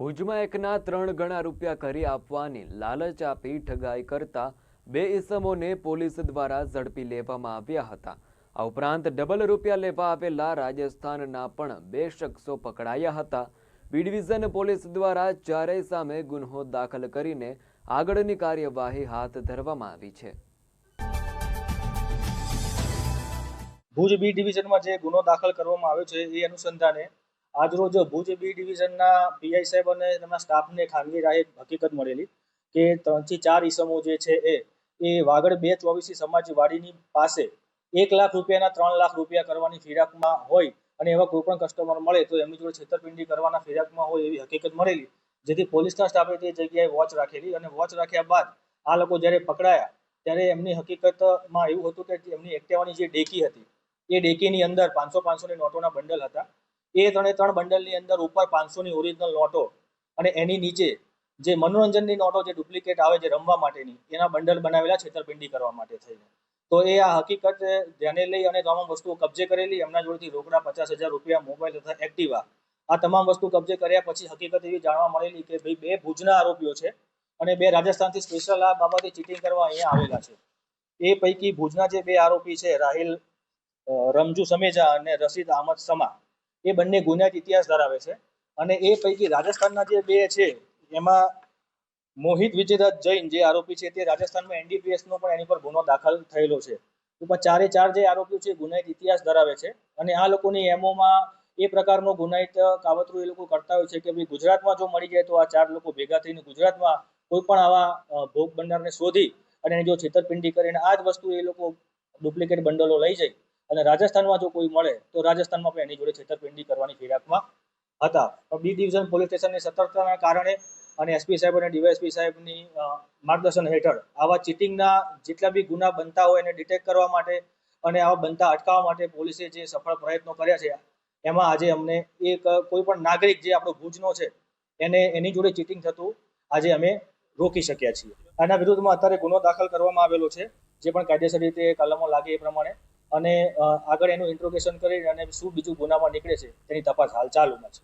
ભુજમાં એકના ત્રણ ગણા રૂપિયા કરી આપવાની લાલચ આપી ઠગાઈ કરતા બે ઇસમોને પોલીસ દ્વારા ઝડપી લેવામાં આવ્યા હતા. આ ઉપરાંત ડબલ રૂપિયા લેવા આવેલા રાજસ્થાનના પણ બે શખ્સો પકડાયા હતા. બી ડિવિઝન પોલીસ દ્વારા ચારેય સામે ગુન્હો દાખલ કરીને આગળની કાર્યવાહી હાથ ધરવામાં આવી છે. ભુજ બી ડિવિઝનમાં જે ગુનો દાખલ કરવામાં આવ્યો છે, એ અનુસંધાને આજરોજ ભુજ બી ડિવિઝનના પીઆઈ સાહેબ અને એમના સ્ટાફને ખાનગી રાહે હકીકત મળેલી કે ત્રણથી ચાર ઈસમો જે છે એ એ વાગડ બે ચોવીસી સમાજવાડીની પાસે એક લાખ રૂપિયાના ત્રણ લાખ રૂપિયા કરવાની ફિરાકમાં હોય અને એવા કોઈ પણ કસ્ટમર મળે તો એમની જોડે છેતરપિંડી કરવાના ફિરાકમાં હોય એવી હકીકત મળેલી. જેથી પોલીસના સ્ટાફે તે જગ્યાએ વોચ રાખેલી અને વોચ રાખ્યા બાદ આ લોકો જ્યારે પકડાયા, ત્યારે એમની હકીકતમાં એવું હતું કે એમની એક્ટિવાની જે ડેકી હતી, એ ડેકીની અંદર પાંચસો પાંચસોની નોટોના બંડલ હતા. એ ત્રણે ત્રણ બંડલની અંદર ઉપર પાંચસોની ઓરિજિનલ નોટો અને એની નીચે જે મનોરંજનની નોટો જે ડુપ્લિકેટ આવે છે રમવા માટેની, એના બંડલ બનાવેલા છેતરપિંડી કરવા માટે થઈને. તો એ આ હકીકત ધ્યાને લઈ અને તમામ વસ્તુઓ કબજે કરેલી, એમના જોડેથી રોકડા પચાસ હજાર રૂપિયા મોબાઈલ તથા એક્ટિવા, આ તમામ વસ્તુ કબજે કર્યા પછી હકીકત એવી જાણવા મળેલી કે ભાઈ બે ભુજના આરોપીઓ છે અને બે રાજસ્થાનથી સ્પેશિયલ આ બાબતે ચીટિંગ કરવા અહીંયા આવેલા છે. એ પૈકી ભુજના જે બે આરોપી છે, રાહિલ રમજુ સમેજા અને રશીદ અહમદ સમા એ બંને ગુનાહિત ઇતિહાસ ધરાવે છે. અને એ પૈકી રાજસ્થાનના જે બે છે, એમાં મોહિત વિજયરાજ જૈન જે આરોપી છે, તે રાજસ્થાનમાં એનડીપીએસનો પણ એની પર ગુનો દાખલ થયેલો છે. ટૂંકમાં ચારે ચાર જે આરોપીઓ છે ગુનાહિત ઇતિહાસ ધરાવે છે. અને આ લોકોની એમોમાં એ પ્રકારનો ગુનાહિત કાવતરું એ લોકો કરતા હોય છે કે ભાઈ ગુજરાતમાં જો મળી જાય તો આ ચાર લોકો ભેગા થઈને ગુજરાતમાં કોઈ પણ આવા ભોગ બનનારને શોધી અને જો છેતરપિંડી કરીને આ જ વસ્તુ એ લોકો ડુપ્લિકેટ બંડલો લઈ જાય. અને રાજસ્થાનમાં જો કોઈ મળે, તો રાજસ્થાનમાં પણ એની જોડે છેતરપિંડી કરવાની ફિરાકમાં હતા. પણ બી ડિવિઝન પોલીસ સ્ટેશનની સતર્કતાના કારણે અને એસપી સાહેબ અને ડીવાયએસપી સાહેબની માર્ગદર્શન હેઠળ આવા ચીટિંગના જેટલા બી ગુના બનતા હોય એને ડિટેક્ટ કરવા માટે અને આવા બનતા અટકાવવા માટે પોલીસે જે સફળ પ્રયત્નો કર્યા છે, એમાં આજે અમને એક કોઈ પણ નાગરિક જે આપણો ભુજનો છે, એને એની જોડે ચીટિંગ થતું આજે અમે રોકી શક્યા છીએ. આના વિરુદ્ધમાં અત્યારે ગુનો દાખલ કરવામાં આવેલો છે, જે પણ કાયદેસર રીતે કલમો લાગે એ પ્રમાણે અને આગળ એનું ઇન્ટ્રોગેશન કરી અને શું બીજું ગુનામાં નીકળે છે, તેની તપાસ હાલ ચાલુમાં છે.